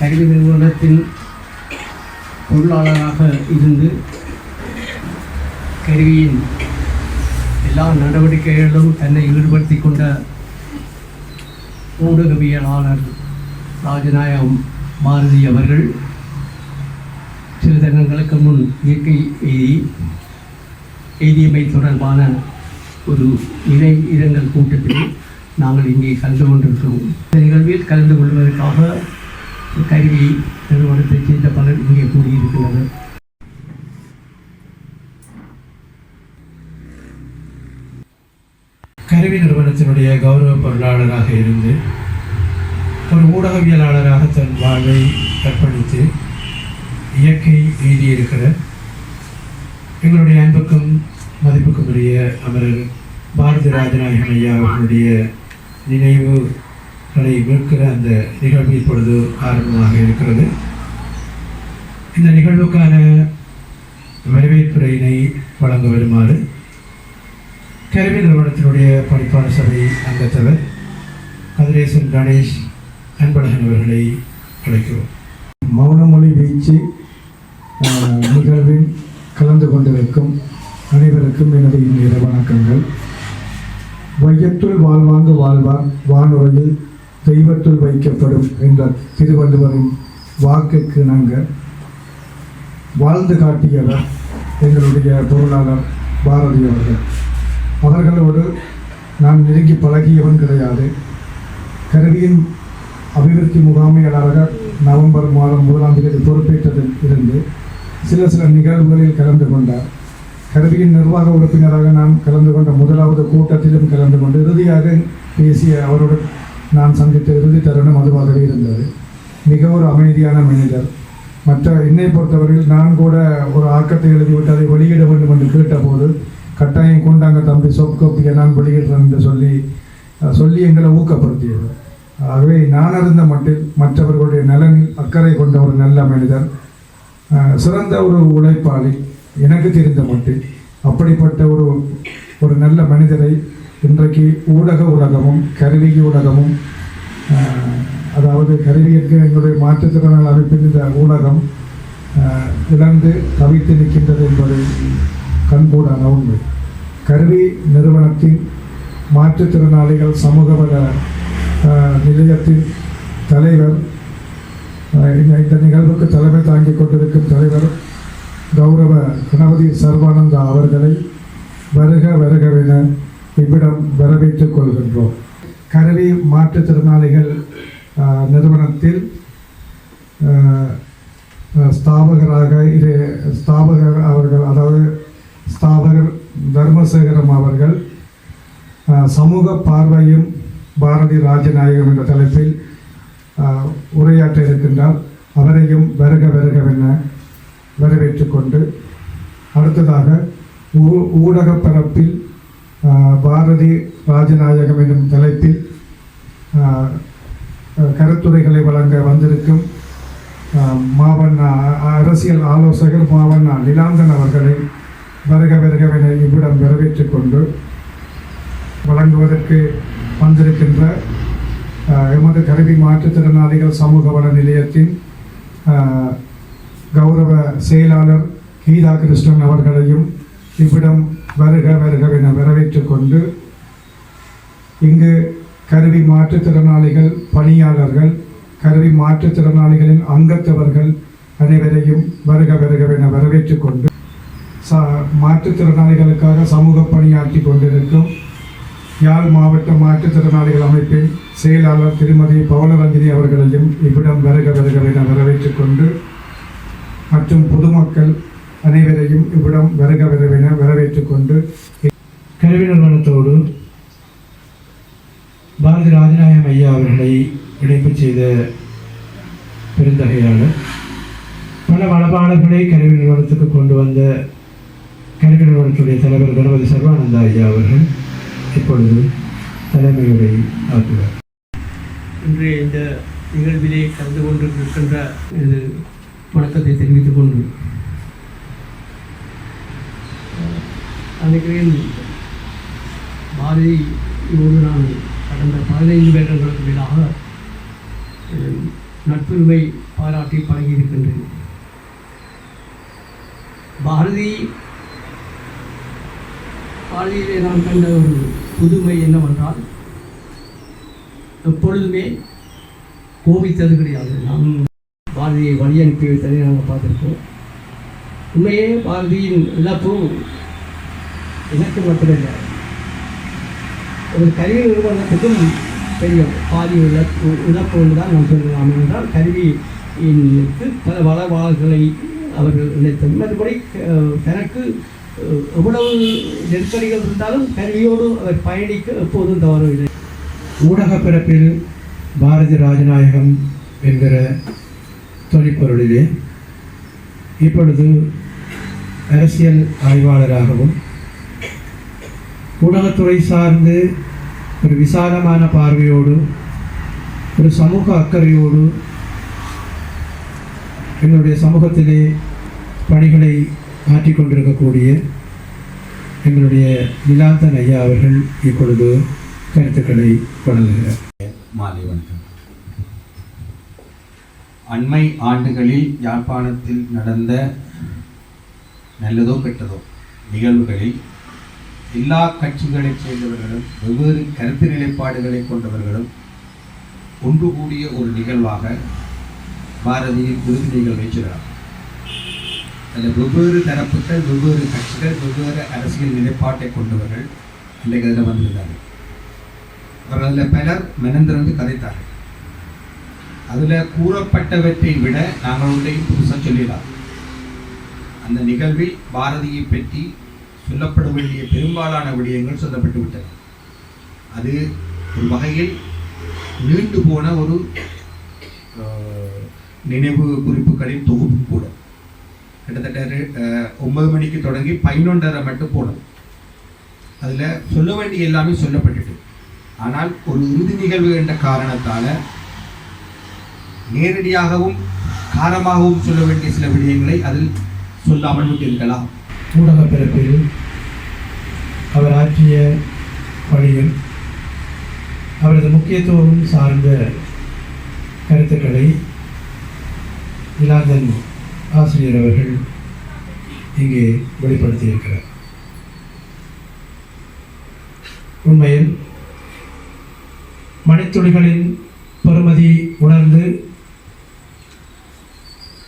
கல்வி நிறுவனத்தின் பொருளாளராக இருந்து கருவியின் எல்லா நடவடிக்கைகளிலும் தன்னை ஈடுபடுத்தி கொண்ட ஊடகவியலாளர் ராஜநாயகம் பாரதி அவர்கள் சில தினங்களுக்கு முன் இயற்கை எய்தி எய்தியமை தொடர்பான ஒரு இணை இரங்கல் கூட்டத்தில் நாங்கள் இங்கே கலந்து கொண்டிருக்கிறோம். இந்த நிகழ்வில் கலந்து கொள்வதற்காக கருவி நிறுவனத்தைச் சேர்ந்த பலர் இங்கே கூடியிருக்கிறது கருவி நிறுவனத்தினுடைய கௌரவ பொருளாளராக இருந்து ஒரு ஊடகவியலாளராக தன் வாழ்வை அர்ப்பணித்து இயற்கை எழுதியிருக்கிற எங்களுடைய அன்புக்கும் மதிப்புக்கும் உரிய அமரர் பாரதி ராஜநாயகம் ஐயா அவர்களுடைய களை மீட்கிற அந்த நிகழ்வு இப்பொழுது ஆரம்பமாக இருக்கிறது. இந்த நிகழ்வுக்கான வரவேற்புரையினை வழங்க வருமாறு கல்வி நிறுவனத்தினுடைய பணிப்பாளர் சபை அங்கத்தவர் கதிரேசன் கணேஷ் அன்பழகன் அவர்களை அழைக்கிறோம். மௌனமொழி வீச்சு நிகழ்வில் கலந்து கொண்டிருக்கும் அனைவருக்கும் எனது இன்றைய வணக்கங்கள். வையத்துள் வாழ்வாங்கு வாழ்வார் வானுரையில் தெய்வத்துள் வைக்கப்படும் என்ற திருவள்ளுவரின் வாக்குக்கு நாங்கள் வாழ்ந்து காட்டியவர் எங்களுடைய பொருளாளர் பாரதி அவர்கள். அவர்களோடு நான் நெருங்கி பழகியவன் கிடையாது. கருவியின் அபிவிருத்தி முகாமையாளராக நவம்பர் மாதம் முதலாம் தேதி பொறுப்பேற்றதில் இருந்து சில சில நிகழ்வுகளில் கலந்து கொண்டார். கருவியின் நிர்வாக உறுப்பினராக நான் கலந்து கொண்ட முதலாவது கூட்டத்திலும் கலந்து கொண்டு இறுதியாக பேசிய அவருடன் நான் சந்தித்த இறுதி தருணம் அதுவாகவே இருந்தது. மிக ஒரு அமைதியான மனிதர். மற்ற என்னை பொறுத்தவரையில் நான் கூட ஒரு ஆக்கத்தை எழுதிவிட்டு அதை வெளியிட வேண்டும் என்று கேட்டபோது கட்டாயம் கொண்டாங்க தம்பி சொப் கோப்பியை நான் வெளியிடுறேன் என்று சொல்லி சொல்லி எங்களை ஊக்கப்படுத்தியது ஆகவே நான் அறிந்த மட்டில் மற்றவர்களுடைய நலனில் அக்கறை கொண்ட ஒரு நல்ல மனிதர். சிறந்த ஒரு உழைப்பாளி எனக்கு தெரிந்த மட்டில். அப்படிப்பட்ட ஒரு ஒரு நல்ல மனிதரை இன்றைக்கு ஊடக உலகமும் கருவி ஊடகமும் அதாவது கருவியற்கு எங்களுடைய மாற்றுத்திறனால் அமைப்பின் இந்த ஊடகம் இழந்து தவித்து நிற்கின்றது என்பது கண்கூடான உண்மை கருவி நிறுவனத்தின் மாற்றுத்திறனாளிகள் சமூக வள நிலையத்தின் தலைவர் இந்த இந்த நிகழ்வுக்கு தலைமை தாங்கிக் கொண்டிருக்கும் தலைவர் கௌரவ கணபதி சர்வானந்தா அவர்களை வருக வருகவென இவ்விடம் வரவேற்றுக் கொள்கின்றோம். கருவி மாற்றுத்திறனாளிகள் நிறுவனத்தில் ஸ்தாபகராக இது ஸ்தாபகர் அவர்கள் அதாவது ஸ்தாபகர் தர்மசேகரம் அவர்கள் சமூக பார்வையும் பாரதி ராஜநாயகம் என்ற தலைப்பில் உரையாற்ற இருக்கின்றார். அவரையும் வருக வருகவென வரவேற்றுக்கொண்டு அடுத்ததாக ஊ- ஊடகப் பரப்பில் பாரதி ராஜநாயகம் என்னும் தலைப்பில் கருத்துரைகளை வழங்க வந்திருக்கும் மாவண்ண மாவண்ணா அரசியல் ஆலோசகர் மாவண்ணா நிலாந்தன் அவர்களை வருக வருகவென இவ்விடம் வரவேற்றுக் கொண்டு வழங்குவதற்கு வந்திருக்கின்ற எமது கருவி மாற்றுத்திறனாளிகள் சமூக வள நிலையத்தின் கௌரவ செயலாளர் கீதா கிருஷ்ணன் அவர்களையும் இவ்விடம் வருக வருகவென வரவேற்று கொண்டு இங்கு கருவி மாற்றுத்திறனாளிகள் பணியாளர்கள் கருவி மாற்றுத்திறனாளிகளின் அங்கத்தவர்கள் அனைவரையும் வருக வருகவென வரவேற்றுக் கொண்டு ச மாற்றுத்திறனாளிகளுக்காக சமூக பணியாற்றி கொண்டிருக்கும் யாழ் மாவட்ட மாற்றுத்திறனாளிகள் அமைப்பின் செயலாளர் திருமதி பவனரஞ்சினி அவர்களையும் இவ்விடம் வருக வருகவென வரவேற்றுக் கொண்டு மற்றும் பொதுமக்கள் அனைவரையும் இவ்விடம் வருக வருகவென வரவேற்றுக் கொண்டு கல்வி நிறுவனத்தோடு பாரதி ராஜநாயகம் ஐயா அவர்களை இணைப்பு செய்த பெருந்தகையாளர். பல வளபாளர்களை கல்வி நிறுவனத்துக்கு கொண்டு வந்த கல்வி நிறுவனத்துடைய தலைவர் கணபதி சர்வானந்தா ஐயா அவர்கள் இப்பொழுது தலைமையுரை ஆற்றுவார் இன்றைய இந்த நிகழ்விலே கலந்து கொண்டிருக்கின்ற இது வணக்கத்தை தெரிவித்துக் கொண்டு அன்றைக்கிறேன் பாரதி இப்போது நான் கடந்த பதினைந்து வருடங்களுக்கு மேலாக நட்புரிமை பாராட்டி பழகியிருக்கின்றேன். பாரதி பாரதியிலே நான் கண்ட ஒரு புதுமை என்னவென்றால் எப்பொழுதுமே கோபித்தது கிடையாது. நாம் பாரதியை வழி அனுப்பி வைத்ததை நாங்கள் பார்த்துருக்கோம் உண்மையே பாரதியின் இழப்பு எனக்கு மட்டுமில்லை ஒரு கல்வி நிறுவனத்துக்கும் பெரிய பாதி இழப்பு இழப்பு தான் நான் சொல்லலாம் என்றால் கல்வியினுக்கு பல வளவாள்களை அவர்கள் நினைத்தது மறுபடி தனக்கு எவ்வளவு நெருக்கடிகள் இருந்தாலும் கல்வியோடு அவர் பயணிக்க எப்போதும் தவறவில்லை ஊடக பிறப்பில் பாரதி ராஜநாயகம் என்கிற தொனிப்பொருளிலே இப்பொழுது அரசியல் ஆய்வாளராகவும் ஊடகத்துறை சார்ந்து ஒரு விசாலமான பார்வையோடு ஒரு சமூக அக்கறையோடு எங்களுடைய சமூகத்திலே பணிகளை ஆற்றி கொண்டிருக்கக்கூடிய எங்களுடைய நிலாந்தன் ஐயா அவர்கள் இப்பொழுது கருத்துக்களை வழங்குகிறார். மாலை வணக்கம். அண்மை ஆண்டுகளில் யாழ்ப்பாணத்தில் நடந்த நல்லதோ கெட்டதோ நிகழ்வுகளில் எல்லா கட்சிகளைச் சேர்ந்தவர்களும் வெவ்வேறு கருத்து நிலைப்பாடுகளை கொண்டவர்களும் ஒன்று கூடிய ஒரு நிகழ்வாக பாரதியின் விருது நிகழ்வை செய்கிறார் அதில் வெவ்வேறு தரப்புகள் வெவ்வேறு கட்சிகள் வெவ்வேறு அரசியல் நிலைப்பாட்டை கொண்டவர்கள் இன்றைக்கு அதில் வந்திருந்தார்கள். அவர் அதில் பலர் மெனந்திருந்து கதைத்தார்கள். அதில் கூறப்பட்டவற்றை விட நாங்கள் ஒன்றையும் புதுசாக சொல்லிடலாம். அந்த நிகழ்வில் பாரதியை பற்றி சொல்லப்பட வேண்டிய பெரும்பாலான விடயங்கள் சொல்லப்பட்டு விட்டன அது ஒரு வகையில் நீண்டு போன ஒரு நினைவு குறிப்புகளின் தொகுப்பு கூட. கிட்டத்தட்ட ஒன்பது மணிக்கு தொடங்கி பதினொன்றரை மட்டும் போனது. அதில் சொல்ல வேண்டிய எல்லாமே சொல்லப்பட்டுட்டு. ஆனால் ஒரு இறுதி நிகழ்வு என்ற காரணத்தால் நேரடியாகவும் காரமாகவும் சொல்ல வேண்டிய சில விடயங்களை அதில் சொல்லாமல் விட்டிருக்கலாம். ஊடக பிறப்பில் அவர் ஆற்றிய பணிகள் அவரது முக்கியத்துவம் சார்ந்த கருத்துக்களை இலாந்தன் ஆசிரியர் அவர்கள் இங்கே வெளிப்படுத்தியிருக்கிறார். உண்மையில் மணித்துளிகளின் பெறுமதி உணர்ந்து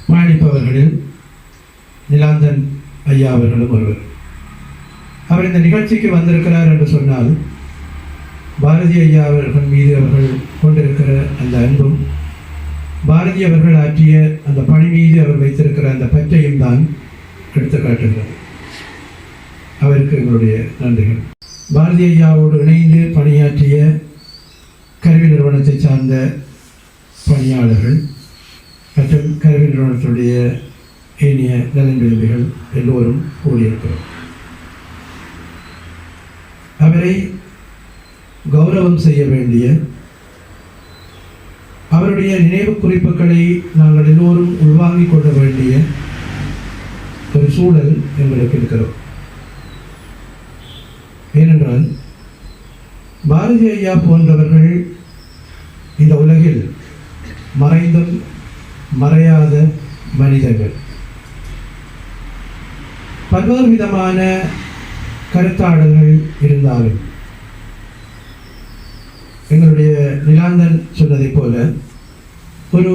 பயணிப்பவர்களில் நிலாந்தன் ஐயா அவர்களும் ஒருவர். அவர் இந்த நிகழ்ச்சிக்கு வந்திருக்கிறார் என்று சொன்னால் பாரதி ஐயா அவர்கள் மீது அவர்கள் கொண்டிருக்கிற அந்த அன்பும் பாரதி அவர்கள் ஆற்றிய அந்த பணி மீது அவர் வைத்திருக்கிற அந்த பற்றையும் தான் எடுத்து காட்டுகிறது அவருக்கு எங்களுடைய நன்றிகள். பாரதி ஐயாவோடு இணைந்து பணியாற்றிய கல்வி நிறுவனத்தை சார்ந்த பணியாளர்கள் மற்றும் கல்வி நிறுவனத்துடைய ஏனைய நலன் விரும்பிகள் எல்லோரும் கூடியிருக்கிறோம். அவரை கௌரவம் செய்ய வேண்டிய அவருடைய நினைவு குறிப்புகளை நாங்கள் எல்லோரும் உள்வாங்கிக் கொள்ள வேண்டிய ஒரு சூழல் எங்களுக்கு இருக்கிறோம். ஏனென்றால் பாரதி ஐயா போன்றவர்கள் இந்த உலகில் மறைந்தும் மறையாத மனிதர்கள். பல்வேறு விதமான கருத்தாளர்கள் இருந்தாலும் எங்களுடைய நிலாந்தன் சொன்னதைப் போல ஒரு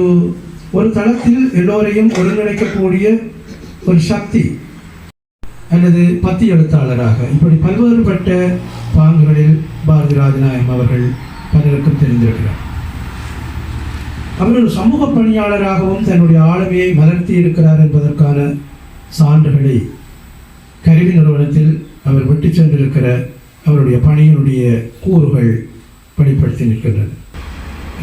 ஒரு தளத்தில் எல்லோரையும் ஒருங்கிணைக்கக்கூடிய ஒரு சக்தி அல்லது பத்தி எழுத்தாளராக இப்படி பல்வேறுபட்ட பாங்குகளில் பாரதி ராஜநாயகம் அவர்கள் பலருக்கும் தெரிந்திருக்கிறார். அவர் ஒரு சமூக பணியாளராகவும் தன்னுடைய ஆளுமையை மலர்த்தி இருக்கிறார் என்பதற்கான சான்றுகளை கருவி நிறுவனத்தில் அவர் விட்டு சென்றிருக்கிற அவருடைய பணியினுடைய கூறுகள் வெளிப்படுத்தி நிற்கின்றன.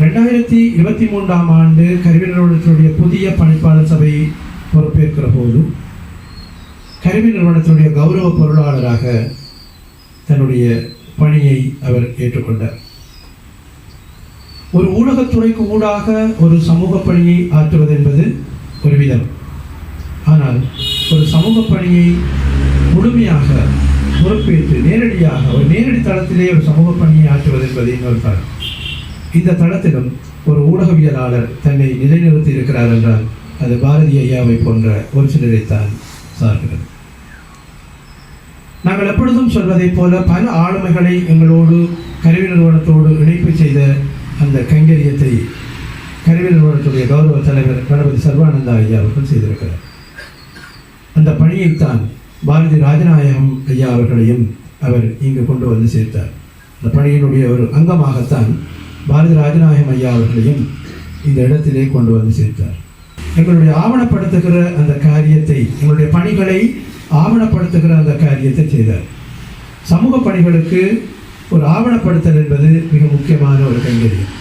ரெண்டாயிரத்தி இருபத்தி மூன்றாம் ஆண்டு கல்வி நிறுவனத்தினுடைய புதிய பணிப்பாளர் சபை பொறுப்பேற்கிற போது கல்வி நிறுவனத்தினுடைய கௌரவ பொருளாளராக தன்னுடைய பணியை அவர் ஏற்றுக்கொண்டார். ஒரு ஊடகத்துறைக்கு ஊடாக ஒரு சமூக பணியை ஆற்றுவது என்பது ஒரு விதம் ஆனால் ஒரு சமூக பணியை முழுமையாக பொறுப்பேற்று நேரடியாக ஒரு நேரடி தளத்திலே ஒரு சமூக பணியை ஆற்றுவது என்பது இன்னொரு தளம் இந்த தளத்திலும் ஒரு ஊடகவியலாளர் தன்னை நிலைநிறுத்தி இருக்கிறார் என்றால் அது பாரதி ஐயாவை போன்ற ஒரு சிலரைத்தான் சார்கிறது நாங்கள் எப்பொழுதும் சொல்வதைப் போல பல ஆளுமைகளை எங்களோடு கருவி நிறுவனத்தோடு இணைப்பு செய்த அந்த கைங்கரியத்தை கருவி நிறுவனத்துடைய கௌரவ தலைவர் கணபதி சர்வானந்தா ஐயா அவர்கள் செய்திருக்கிறார். அந்த பணியைத்தான் பாரதி ராஜநாயகம் ஐயா அவர்களையும் அவர் இங்கு கொண்டு வந்து சேர்த்தார். அந்த பணியினுடைய ஒரு அங்கமாகத்தான் பாரதி ராஜநாயகம் ஐயா அவர்களையும் இந்த இடத்திலே கொண்டு வந்து சேர்த்தார். எங்களுடைய ஆவணப்படுத்துகிற அந்த காரியத்தை எங்களுடைய பணிகளை ஆவணப்படுத்துகிற அந்த காரியத்தை செய்தார். சமூக பணிகளுக்கு ஒரு ஆவணப்படுத்தல் என்பது மிக முக்கியமான ஒரு கைங்கரியம்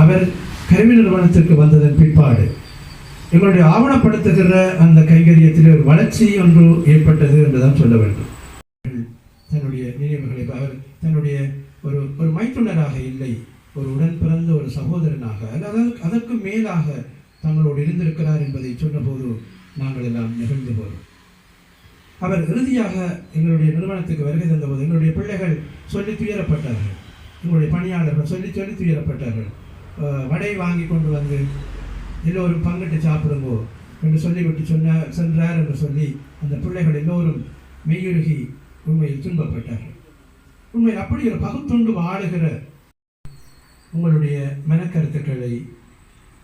அவர் கருவி நிறுவனத்திற்கு வந்ததன் பிற்பாடு எங்களுடைய ஆவணப்படுத்துகிற அந்த கைங்கரியத்தில் ஒரு வளர்ச்சி ஒன்று ஏற்பட்டது என்றுதான் சொல்ல வேண்டும். தன்னுடைய நினைவுகளை அவர் தன்னுடைய ஒரு ஒரு மைத்துனராக இல்லை ஒரு உடன் பிறந்த ஒரு சகோதரனாக அல்லது அதற்கு மேலாக தங்களோடு இருந்திருக்கிறார் என்பதை சொன்னபோது நாங்கள் எல்லாம் நிகழ்ந்து போகிறோம் அவர் இறுதியாக எங்களுடைய நிறுவனத்துக்கு வருகை தந்தபோது எங்களுடைய பிள்ளைகள் சொல்லி துயரப்பட்டார்கள். எங்களுடைய பணியாளர்கள் சொல்லி சொல்லி துயரப்பட்டார்கள். வடை வாங்கி கொண்டு வந்து எல்லோரும் பங்கிட்டு சாப்பிடுங்கோ என்று சொல்லிவிட்டு சொன்னார் சென்றார் என்று சொல்லி அந்த பிள்ளைகள் எல்லோரும் மெய்யுருகி உண்மையில் துன்பப்பட்டார்கள். உண்மையில் அப்படி ஒரு பகுத்துண்டு வாழுகிற உங்களுடைய மனக்கருத்துக்களை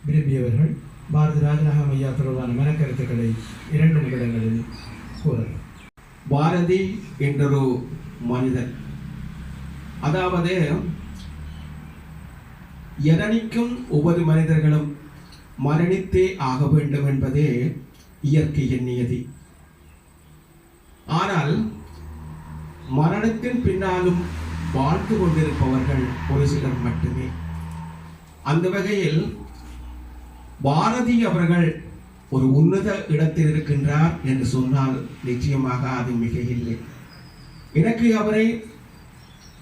விரும்பியவர்கள் பாரதி ராஜநாகம் ஐயா தொடர்பான மனக்கருத்துக்களை இரண்டு நிமிடங்களில் கூறலாம். பாரதி என்றொரு மனிதன். அதாவது எதனைக்கும் ஒவ்வொரு மனிதர்களும் மரணித்தே ஆக வேண்டும் என்பதே இயற்கையின் நியதி ஆனால் மரணத்தின் பின்னாலும் வாழ்ந்து கொண்டிருப்பவர்கள் ஒரு சிலர் மட்டுமே. அந்த வகையில் பாரதி அவர்கள் ஒரு உன்னத இடத்தில் இருக்கின்றார் என்று சொன்னால் நிச்சயமாக அது மிக இல்லை எனக்கு அவரை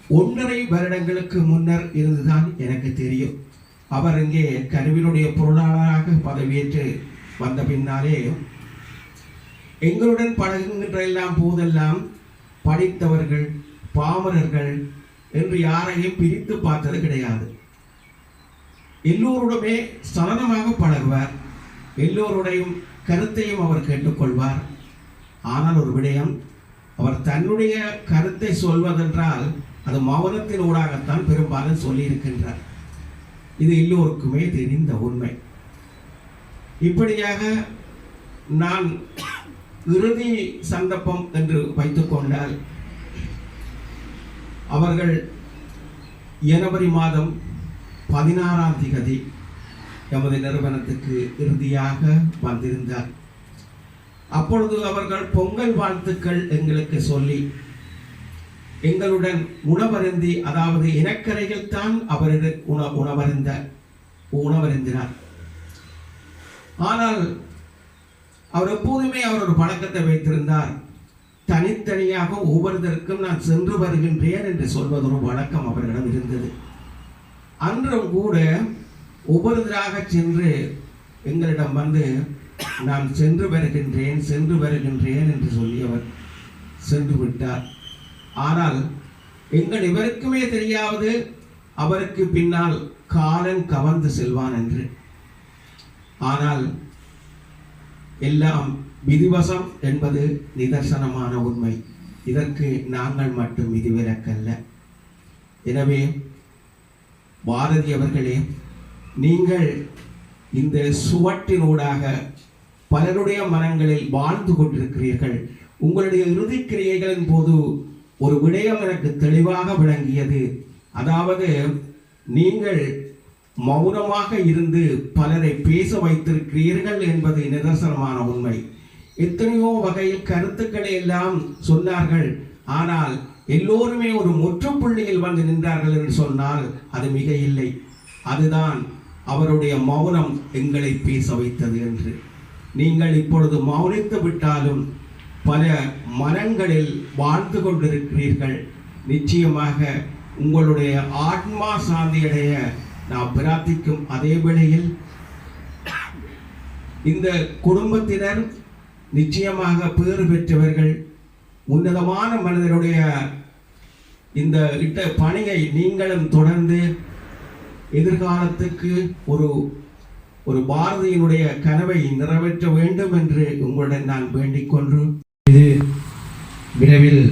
ஒன்றரை வருடங்களுக்கு முன்னர் இருந்துதான் எனக்கு தெரியும். அவர் இங்கே கருவினுடைய பொருளாளராக பதவியேற்று வந்த பின்னாலே எங்களுடன் பழகுகின்ற எல்லாம் போதெல்லாம் படித்தவர்கள் பாமரர்கள் என்று யாரையும் பிரித்து பார்த்தது கிடையாது. எல்லோருடமே சலனமாக பழகுவார் எல்லோருடையும் கருத்தையும் அவர் கேட்டுக்கொள்வார். ஆனால் ஒரு விடயம் அவர் தன்னுடைய கருத்தை சொல்வதென்றால் அது மௌனத்தின் ஊடாகத்தான் பெரும்பாலும் சொல்லியிருக்கின்றார். இது எல்லோருக்குமே தெரிந்த உண்மை. இப்படியாக நான் இறுதி சந்தர்ப்பம் என்று வைத்துக்கொண்டால் அவர்கள் ஜனவரி மாதம் பதினாறாம் திகதி எமது நிறுவனத்துக்கு இறுதியாக வந்திருந்தார். அப்பொழுது அவர்கள் பொங்கல் வாழ்த்துக்கள் எங்களுக்கு சொல்லி எங்களுடன் உணவருந்தி அதாவது இனக்கரையில் தான் அவர் உண உணவருந்த உணவருந்தினார். ஆனால் அவர் எப்போதுமே அவர் ஒரு பழக்கத்தை வைத்திருந்தார். தனித்தனியாக ஒவ்வொருதற்கும் நான் சென்று வருகின்றேன் என்று சொல்வது ஒரு வழக்கம் அவர்களிடம் இருந்தது. அன்றும் கூட ஒவ்வொருதராக சென்று எங்களிடம் வந்து நான் சென்று வருகின்றேன் சென்று வருகின்றேன் என்று சொல்லி அவர் சென்று விட்டார். ஆனால் எங்கள் இவருக்குமே தெரியாவது அவருக்கு பின்னால் காலன் கவர்ந்து செல்வான் என்று. ஆனால் எல்லாம் விதிவசம் என்பது நிதர்சனமான உண்மை. இதற்கு நாங்கள் மட்டும் விதிவிலக்கல்ல. எனவே பாரதி அவர்களே நீங்கள் இந்த சுவட்டினூடாக பலருடைய மனங்களில் வாழ்ந்து கொண்டிருக்கிறீர்கள். உங்களுடைய இறுதி கிரியைகளின் போது ஒரு விடயம் எனக்கு தெளிவாக விளங்கியது. அதாவது நீங்கள் மௌனமாக இருந்து பலரை பேச வைத்திருக்கிறீர்கள் என்பது நிதர்சனமான உண்மை. எத்தனையோ வகையில் கருத்துக்களை எல்லாம் சொன்னார்கள். ஆனால் எல்லோருமே ஒரு முற்றுப்புள்ளியில் வந்து நின்றார்கள் என்று சொன்னால் அது மிக இல்லை. அதுதான் அவருடைய மௌனம் எங்களை பேச வைத்தது என்று. நீங்கள் இப்பொழுது மௌனித்து விட்டாலும் பல மனங்களில் வாழ்ந்து கொண்டிருக்கிறீர்கள். நிச்சயமாக உங்களுடைய ஆத்மா சாந்தியடைய நாம் பிரார்த்திக்கும் அதே வேளையில் இந்த குடும்பத்தினர் நிச்சயமாக பேறு பெற்றவர்கள் உன்னதமான மனிதனுடைய இந்த இட்ட பணியை நீங்களும் தொடர்ந்து எதிர்காலத்துக்கு ஒரு ஒரு பாரதியினுடைய கனவை நிறைவேற்ற வேண்டும் என்று உங்களுடன் நான் வேண்டிக் கொண்டு விரைவில்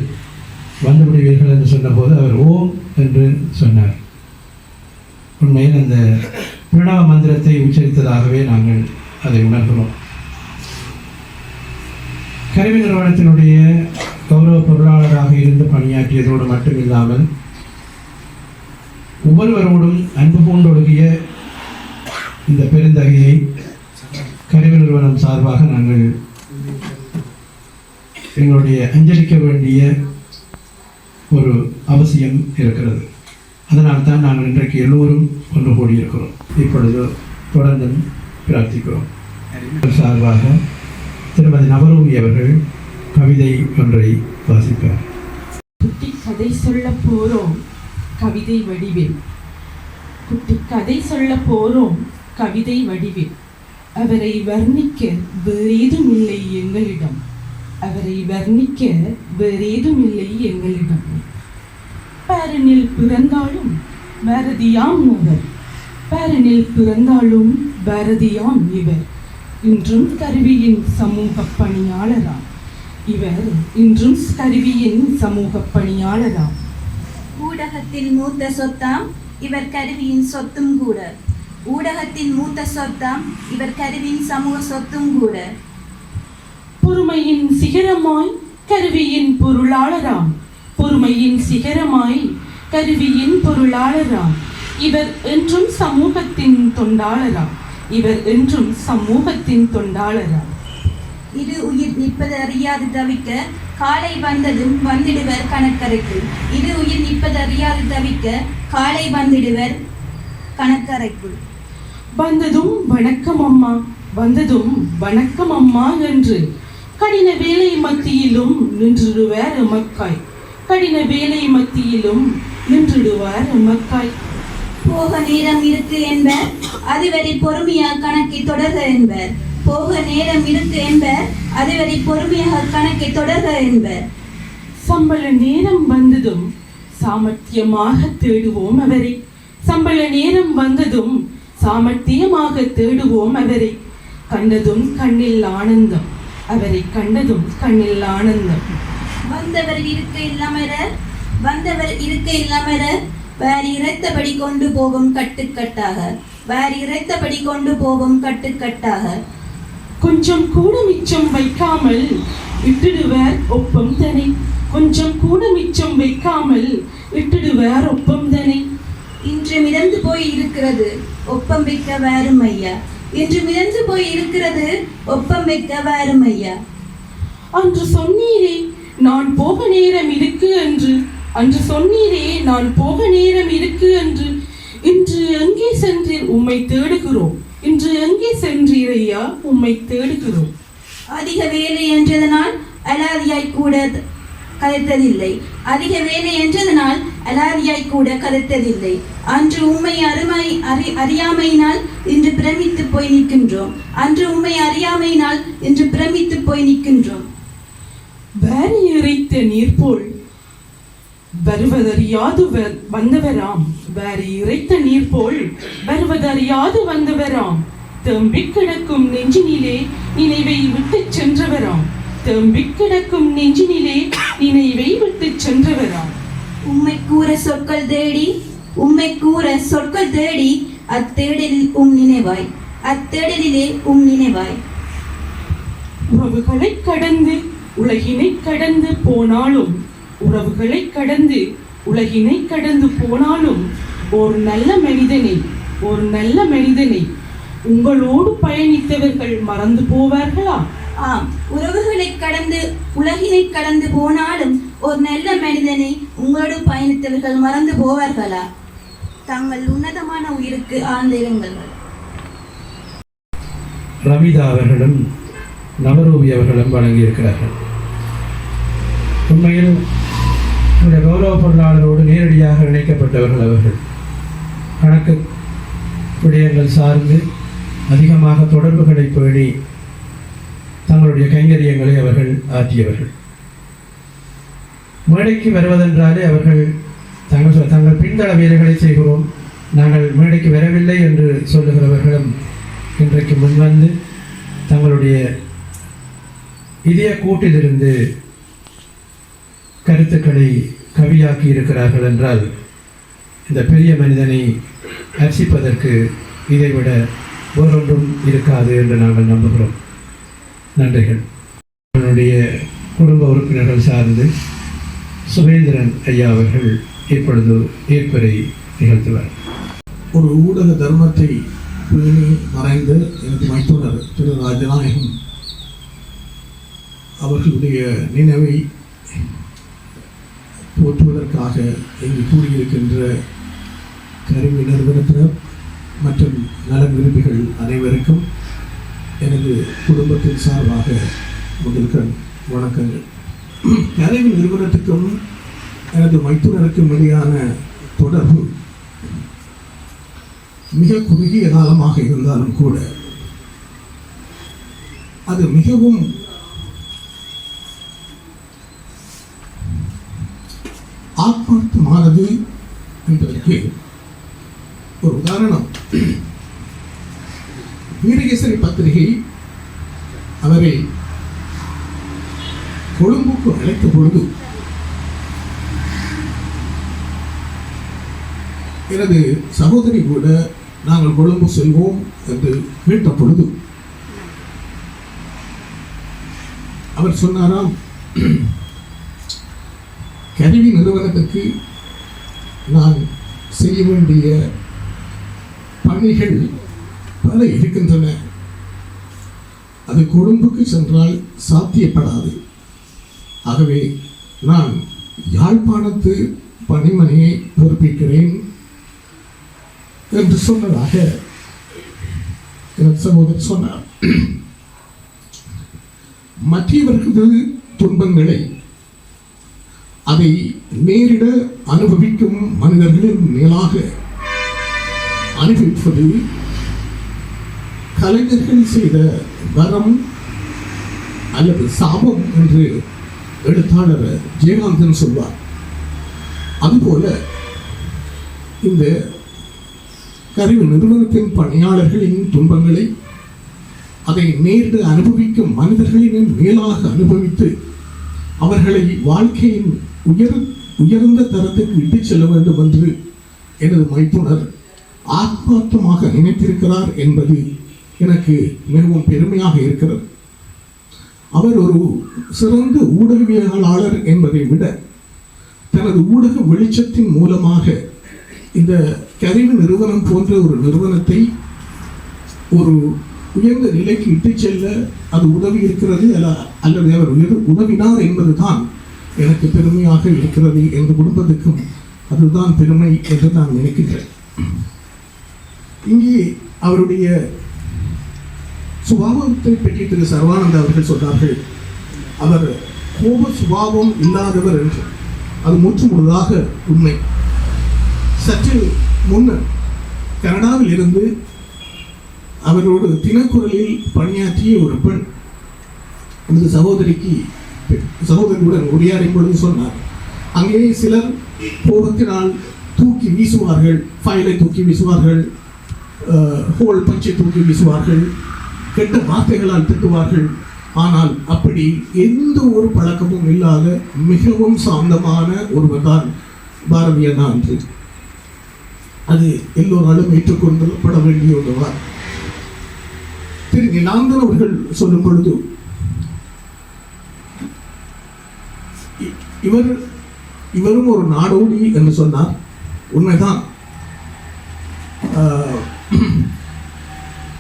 வந்து விடுவீர்கள் என்று சொன்னபோது அவர் ஓம் என்று சொன்னார். உண்மையில் அந்த பிரணவ மந்திரத்தை உச்சரித்ததாகவே நாங்கள் அதை உணர்கிறோம். கல்வி நிறுவனத்தினுடைய கௌரவ பொருளாளராக இருந்து பணியாற்றியதோடு மட்டுமில்லாமல் ஒவ்வொருவரோடும் அன்பு பூண்டொழுகிய இந்த பெருந்தகையை கல்வி நிறுவனம் சார்பாக நாங்கள் எங்களுடைய அஞ்சலிக்க வேண்டிய ஒரு அவசியம் இருக்கிறது. அதனால் தான் நாங்கள் இன்றைக்கு எல்லோரும் ஒன்று கூடியிருக்கிறோம். இப்பொழுது தொடர்ந்து பிரார்த்திக்கிறோம். சார்பாக திருமதி நவரூபி அவர்கள் கவிதை ஒன்றை வாசிப்பார். குட்டி கதை சொல்ல போறோம் கவிதை வடிவில். குட்டி கதை சொல்ல போறோம் கவிதை வடிவில். அவரை வர்ணிக்க வேறேதும் இல்லை எங்களிடம். அவரை வர்ணிக்க வேறேதும் இல்லை எங்களிடம். பேரனில் பிறந்தாலும் பாரதியாம் அவர் பேரனில் பிறந்தாலும் பாரதியாம் இவர். இன்றும் கருவியின் சமூக பணியாளராம். இவர் இன்றும் கருவியின் சமூக பணியாளராம். ஊடகத்தின் மூத்த சொத்தாம் இவர் கருவியின் சொத்தும் கூட. ஊடகத்தின் மூத்த சொத்தாம் இவர் கருவியின் சமூக சொத்தும் கூட. பொறுமையின் சிகரமாய் கருவியின் பொருளாளராம். பொறுமையின் சிகரமாய் கருவியின் பொருளாளராம். இவர் என்றும் சமூகத்தின் தொண்டாளராம். இவர் என்றும் சமூகத்தின் தொண்டாளராம். இரு உயிர் நிற்பது அறியாது தவிக்க காலை வந்ததும் வந்திடுவர் கணக்கரைக்குள் இரு உயிர் நிற்பது அறியாது தவிக்க காலை வந்திடுவர் கணக்கரைக்குள் வந்ததும் வணக்கம் அம்மா வந்ததும் வணக்கம் அம்மா என்று கடின வேலை மத்தியிலும் நின்றுடுவார் எமக்காய் கடின வேலை மத்தியிலும் நின்றுடுவார் எமக்காய் போக நேரம் இருக்கு என்பர் அதுவரை பொறுமையாக கணக்கை தொடர்க என்பர். போக நேரம் இருக்கு என்பர் அதுவரை பொறுமையாக கணக்கை தொடர்க என்பர். சம்பள நேரம் வந்ததும் சாமர்த்தியமாக தேடுவோம் அவரை. சம்பள நேரம் வந்ததும் சாமர்த்தியமாக தேடுவோம் அவரை. கண்டதும் கண்ணில் ஆனந்தம். அவரை கண்டதும் கண்ணில் ஆனந்தம். வந்தவர் இருக்க இல்லாமற வந்தவர் இருக்க இல்லாமற வேறு இறைத்தபடி கொண்டு போகும் கட்டுக்கட்டாக. வேறு இறைத்தபடி கொண்டு போகும் கட்டுக்கட்டாக. கொஞ்சம் கூட மிச்சம் வைக்காமல் விட்டுடுவார் ஒப்பம் தனை. கொஞ்சம் கூட மிச்சம் வைக்காமல் விட்டுடுவார் ஒப்பம் தனை. இன்று மிதந்து போய் இருக்கிறது. ஒப்பம் வைக்க வேறும் ஐயா இன்று மிதந்து போய் இருக்கிறது ஒப்பம் வைக்க வேறும் ஐயா அன்று சொன்னீரே நான் போக நேரம் இருக்கு என்று. அன்று சொன்னீரே நான் போக நேரம் இருக்கு என்று. இன்று எங்கே சென்றீர் உம்மை தேடுகிறோம். இன்று எங்கே சென்றீர் ஐயா உம்மை தேடுகிறோம். அதிக வேலை என்றதனால் அலாதியாய் கூட கதைத்ததில்லை அதிக வேலை என்றதனால் அலாதியாய் கூட கருத்ததில்லை அன்று உண்மை அருமை அறி அறியாமையினால் இன்று பிரமித்து போய் நிற்கின்றோம். அன்று உண்மை அறியாமையினால் இன்று பிரமித்து போய் நிற்கின்றோம். வேறு இறைத்த நீர் போல் வருவதறியாது வ- வந்தவராம். வேறு இறைத்த நீர் போல் வருவதறியாது வந்தவராம். தம்பி கிடக்கும் நெஞ்சினிலே நினைவை விட்டுச் சென்றவராம். தம்பி கிடக்கும் நெஞ்சினிலே நினைவை விட்டுச் சென்றவராம். உம்மை கூற சொற்கள் தேடி உம்மை கூற சொற்கள் தேடி அத்தேடலில் உம் நினைவாய் அத்தேடலிலே உம் நினைவாய். உறவுகளை கடந்து உலகினை கடந்து போனாலும் உறவுகளை கடந்து உலகினை கடந்து போனாலும் ஒரு நல்ல மனிதனை ஒரு நல்ல மனிதனை உங்களோடு பயணித்தவர்கள் மறந்து போவார்களா? ஆம் உறவுகளை கடந்து உலகினை கடந்து போனாலும் ஒரு நல்ல மனிதனை உங்களோடு பயணித்தவர்கள் மறந்து போவார்களா? தங்கள் உன்னதமான உயிருக்கு ஆழ்ந்திருங்கள். இரங்கல்கள் ரவிதா அவர்களும் நவரூபி அவர்களும் வழங்கியிருக்கிறார்கள். உண்மையில் இந்த கௌரவ பொருளாளரோடு நேரடியாக இணைக்கப்பட்டவர்கள் அவர்கள். கணக்கு விடயங்கள் சார்ந்து அதிகமாக தொடர்புகளை பேணி தங்களுடைய கைங்கரியங்களை அவர்கள் ஆற்றியவர்கள். மேடைக்கு வருவதென்றாலே அவர்கள் தங்கள் சொ- தங்கள் பின்தள வேலைகளை செய்கிறோம். நாங்கள் மேடைக்கு வரவில்லை என்று சொல்லுகிறவர்களும் இன்றைக்கு முன்வந்து தங்களுடைய இதய கூட்டிலிருந்து கருத்துக்களை கவியாக்கி இருக்கிறார்கள் என்றால் இந்த பெரிய மனிதனை அர்சிப்பதற்கு இதைவிட வேறொன்றும் இருக்காது என்று நாங்கள் நம்புகிறோம். நன்றிகள். என்னுடைய குடும்ப உறுப்பினர்கள் சார்ந்து சுரேந்திரன் ஐயா அவர்கள் இப்பொழுது ஏற்பரை நிகழ்த்துவார். ஒரு ஊடக தர்மத்தை பேணி மறைந்து எனது மைத்துனர் திரு ராஜநாயகம் அவர்களுடைய நினைவை போற்றுவதற்காக இங்கு கூடியிருக்கின்ற கருவி நிறுவனத்தினர் மற்றும் நலன் விரும்பிகள் அனைவருக்கும் எனது குடும்பத்தின் சார்பாக முதல்கண் வணக்கங்கள். கருவி நிறுவனத்துக்கும் எனது மைத்துனருக்கும் இடையான தொடர்பு மிக குறுகிய காலமாக இருந்தாலும் கூட அது மிகவும் ஆத்மார்த்தமானது என்பதற்கு ஒரு உதாரணம். வீரகேசரி பத்திரிகை அவரை கொழும்புக்கு அழைத்த பொழுது எனது சகோதரி கூட நாங்கள் கொழும்பு செல்வோம் என்று கேட்ட பொழுது அவர் சொன்னாராம் கருவி நிறுவனத்திற்கு நான் செய்ய வேண்டிய பணிகள் பல இருக்கின்றன. அது கொழும்புக்கு சென்றால் சாத்தியப்படாது. ஆகவே நான் யாழ்ப்பாணத்து பணிமனையை பொறுப்பிக்கிறேன் என்று சொன்னதாக எனது சகோதரர் சொன்னார். மற்றவர்களது துன்பங்களை அதை நேரிட அனுபவிக்கும் மனிதர்களின் மேலாக அனுபவிப்பது கலைஞர்கள் செய்த வரம் அல்லது சாபம் என்று எழுத்தாளர் ஜெயகாந்தன் சொல்வார். அதுபோல இந்த கருவி நிறுவனத்தின் பணியாளர்களின் துன்பங்களை அதை நேரிட்டு அனுபவிக்கும் மனிதர்களின் மேலாக அனுபவித்து அவர்களை வாழ்க்கையின் உயர் உயர்ந்த தரத்துக்கு இட்டுச் செல்ல வேண்டும் என்று எனது மைத்துனர் ஆத்மார்த்தமாக நினைத்திருக்கிறார் என்பது எனக்கு மிகவும் பெருமையாக இருக்கிறது. அவர் ஒரு சிறந்த ஊடகவியலாளர் என்பதை விட தனது ஊடக வெளிச்சத்தின் மூலமாக இந்த கருவி நிறுவனம் போன்ற ஒரு நிறுவனத்தை ஒரு உயர்ந்த நிலைக்கு இட்டுச் செல்ல அது உதவி இருக்கிறது அல்ல அல்லது அவர் உயர் உதவினார் என்பதுதான் எனக்கு பெருமையாக இருக்கிறது எந்த குடும்பத்துக்கும் அதுதான் பெருமை என்று நான் நினைக்கின்றேன் இங்கே அவருடைய சுபாவத்தை பற்றி திரு சர்வானந்த அவர்கள் சொன்னார்கள் அவர் கோப சுபாவம் இல்லாதவர் என்று. அது முற்று முழுதாக உண்மை. சற்று முன்னர் கனடாவில் இருந்து அவரோடு தினக்குரலில் பணியாற்றிய ஒரு பெண் எனது சகோதரிக்கு சகோதரியுடன் உரையாடும் பொழுது சொன்னார். அங்கே சிலர் கோபத்தினால் தூக்கி வீசுவார்கள் ஃபைலை தூக்கி வீசுவார்கள் ஹோல் பஞ்சை தூக்கி வீசுவார்கள். கெட்ட வார்த்தைகளால் திட்டுவார்கள். ஆனால் அப்படி எந்த ஒரு பழக்கமும் இல்லாத மிகவும் சாந்தமான ஒருவர் தான் பாரதிய என்று அது எல்லோராலும் ஏற்றுக்கொள்ளப்பட வேண்டிய ஒருவர். திரு நிலாந்தன் அவர்கள் சொல்லும் பொழுது இவர் இவரும் ஒரு நாடோடி என்று சொன்னார். உண்மைதான்.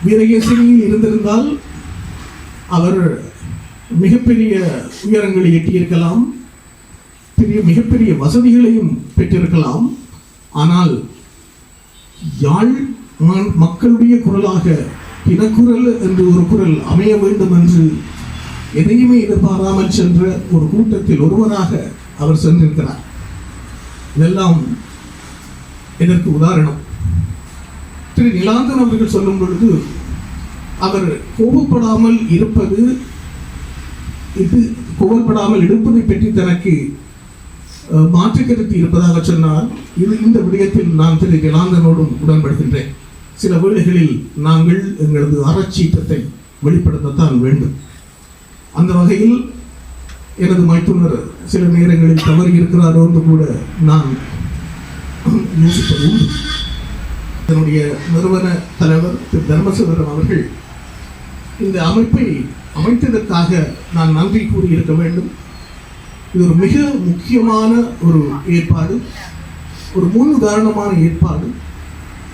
வீரகேசரியில் இருந்திருந்தால் அவர் மிகப்பெரிய உயரங்களை எட்டியிருக்கலாம். பெரிய மிகப்பெரிய வசதிகளையும் பெற்றிருக்கலாம். ஆனால் யாழ் மக்களுடைய குரலாக இனக்குரல் என்று ஒரு குரல் அமைய வேண்டும் என்று எதையுமே எதிர்பாராமல் சென்ற ஒரு கூட்டத்தில் ஒருவராக அவர் சென்றிருக்கிறார். இதெல்லாம் இதற்கு உதாரணம். திரு. நிலாந்தன் அவர்கள் சொல்லும் பொழுது அவர் கோபப்படாமல் இருப்பது இது கோபப்படாமல் எடுப்பதை பற்றி தனக்கு மாற்று கருத்து இருப்பதாக சொன்னால் இது இந்த விடயத்தில் நான் திரு கலாந்தனோடும் உடன்படுகின்றேன். சில வேளைகளில் நாங்கள் எங்களது அறச்சீட்டத்தை வெளிப்படுத்தத்தான் வேண்டும். அந்த வகையில் எனது மைத்துனர் சில நேரங்களில் தவறி இருக்கிறாரோ என்று கூட நான் யோசிப்பது உண்டு இதனுடைய நிறுவன தலைவர் திரு தர்மசுந்தரம் அவர்கள் இந்த அமைப்பை அமைத்ததற்காக நான் நன்றி கூறியிருக்க வேண்டும். இது ஒரு மிக முக்கியமான ஒரு ஏற்பாடு ஒரு முன் உதாரணமான ஏற்பாடு.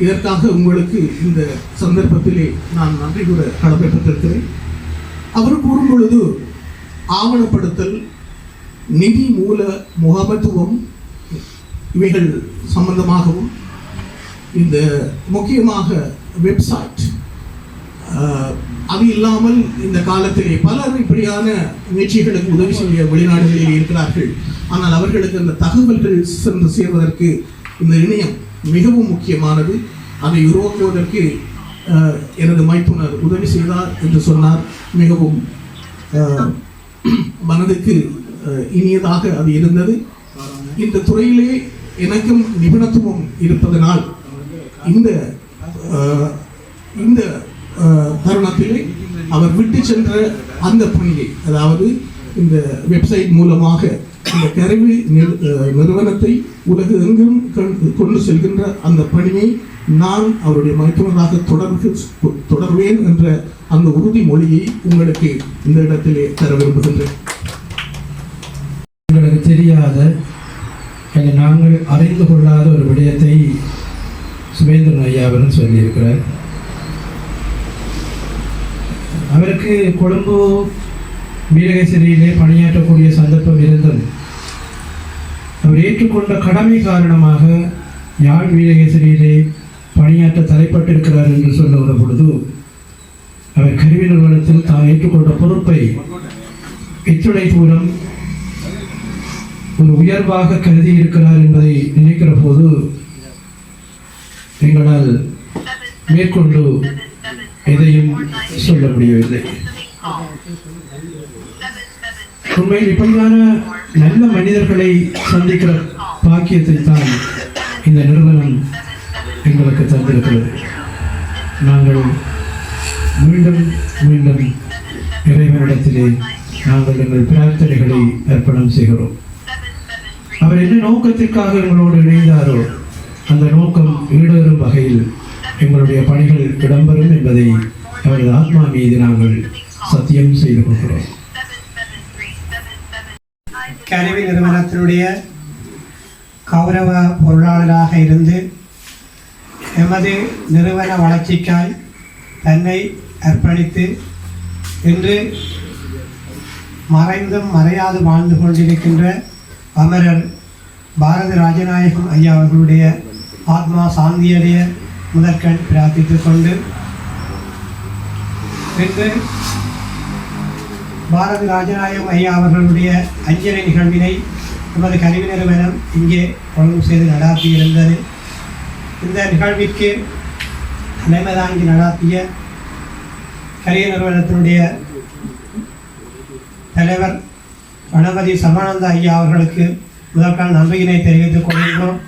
இதற்காக உங்களுக்கு இந்த சந்தர்ப்பத்திலே நான் நன்றி கூட கடமைப்பட்டிருக்கிறேன். அவர் கூறும் பொழுது ஆவணப்படுத்தல் நிதி மூல முகமத்துவம் இவைகள் சம்பந்தமாகவும் இந்த முக்கியமாக வெப்சைட் அது இல்லாமல் இந்த காலத்திலே பலர் இப்படியான முயற்சிகளுக்கு உதவி செய்ய வெளிநாடுகளில் இருக்கிறார்கள். ஆனால் அவர்களுக்கு அந்த தகவல்கள் சென்று சேர்வதற்கு இந்த இணையம் மிகவும் முக்கியமானது. அதை உருவாக்குவதற்கு எனது மைப்புனர் உதவி செய்தார் என்று சொன்னார். மிகவும் மனதுக்கு இனியதாக அது இருந்தது. இந்த துறையிலே எனக்கும் நிபுணத்துவம் இருப்பதனால் இந்த இந்த தருணத்திலே அவர் விட்டு சென்ற அந்த பணியை அதாவது இந்த வெப்சைட் மூலமாக இந்த கருவி நிறு- நிறுவனத்தை உலகெங்கும் கொண்டு- செல்கின்ற அந்த பணியை நான் அவருடைய மைத்துனராக தொடர்பு தொடர்வேன் என்ற அந்த உறுதிமொழியை உங்களுக்கு இந்த இடத்திலே தர விரும்புகின்றேன். எங்களுக்கு தெரியாத நாங்கள் அறிந்து கொள்ளாத ஒரு விடயத்தை சுமேந்திரன் ஐயா அவர்கள் சொல்லியிருக்கிறார். அவருக்கு கொழும்பு வீரகேசரியிலே பணியாற்றக்கூடிய சந்தர்ப்பம் இருந்தது. அவர் ஏற்றுக்கொண்ட கடமை காரணமாக யாழ் வீரகேசரியிலே பணியாற்ற தலைப்பட்டிருக்கிறார் என்று சொல்ல வர பொழுது அவர் கருவி நிறுவனத்தில் தான் ஏற்றுக்கொண்ட பொறுப்பை இத்துணை மூலம் ஒரு உயர்வாக கருதி இருக்கிறார் என்பதை நினைக்கிற போது எங்களால் மேற்கொண்டு எதையும் சொல்ல முடியவில்லை உண்மையில் இப்படியான நல்ல மனிதர்களை சந்திக்கிற பாக்கியத்தை தான் இந்த நிறுவனம் எங்களுக்கு தந்திருக்கிறது. நாங்கள் மீண்டும் மீண்டும் இறைவனிடத்திலே நாங்கள் எங்கள் பிரார்த்தனைகளை அர்ப்பணம் செய்கிறோம். அவர் என்ன நோக்கத்திற்காக எங்களோடு இணைந்தாரோ அந்த நோக்கம் ஈடேறும் வகையில் எங்களுடைய பணிகள் இடம்பெறும் என்பதை அவரது ஆத்மா மீது நாங்கள் சத்தியம் செய்து கொள்கிறோம். கருவி நிறுவனத்தினுடைய கௌரவ பொருளாளராக இருந்து எமது நிறுவன வளர்ச்சிக்காய் தன்னை அர்ப்பணித்து இன்று மறைந்தும் மறையாது வாழ்ந்து கொண்டிருக்கின்ற அமரர் பாரதி ராஜநாயகம் ஐயா அவர்களுடைய ஆத்மா சாந்தியடைய முதற்கண் பிரார்த்தித்துக் கொண்டு பின்பு பாரதி ராஜநாயகம் ஐயா அவர்களுடைய அஞ்சலி நிகழ்வினை நமது கல்வி நிறுவனம் இங்கே கொழும்பு செய்து நடாத்தியிருந்தது. இந்த நிகழ்விற்கு தலைமை தாங்கி நடாத்திய கல்வி நிறுவனத்தினுடைய தலைவர் கணபதி சமானந்த ஐயா அவர்களுக்கு முதற்கால் நன்றியினை தெரிவித்துக் கொள்கின்றோம்.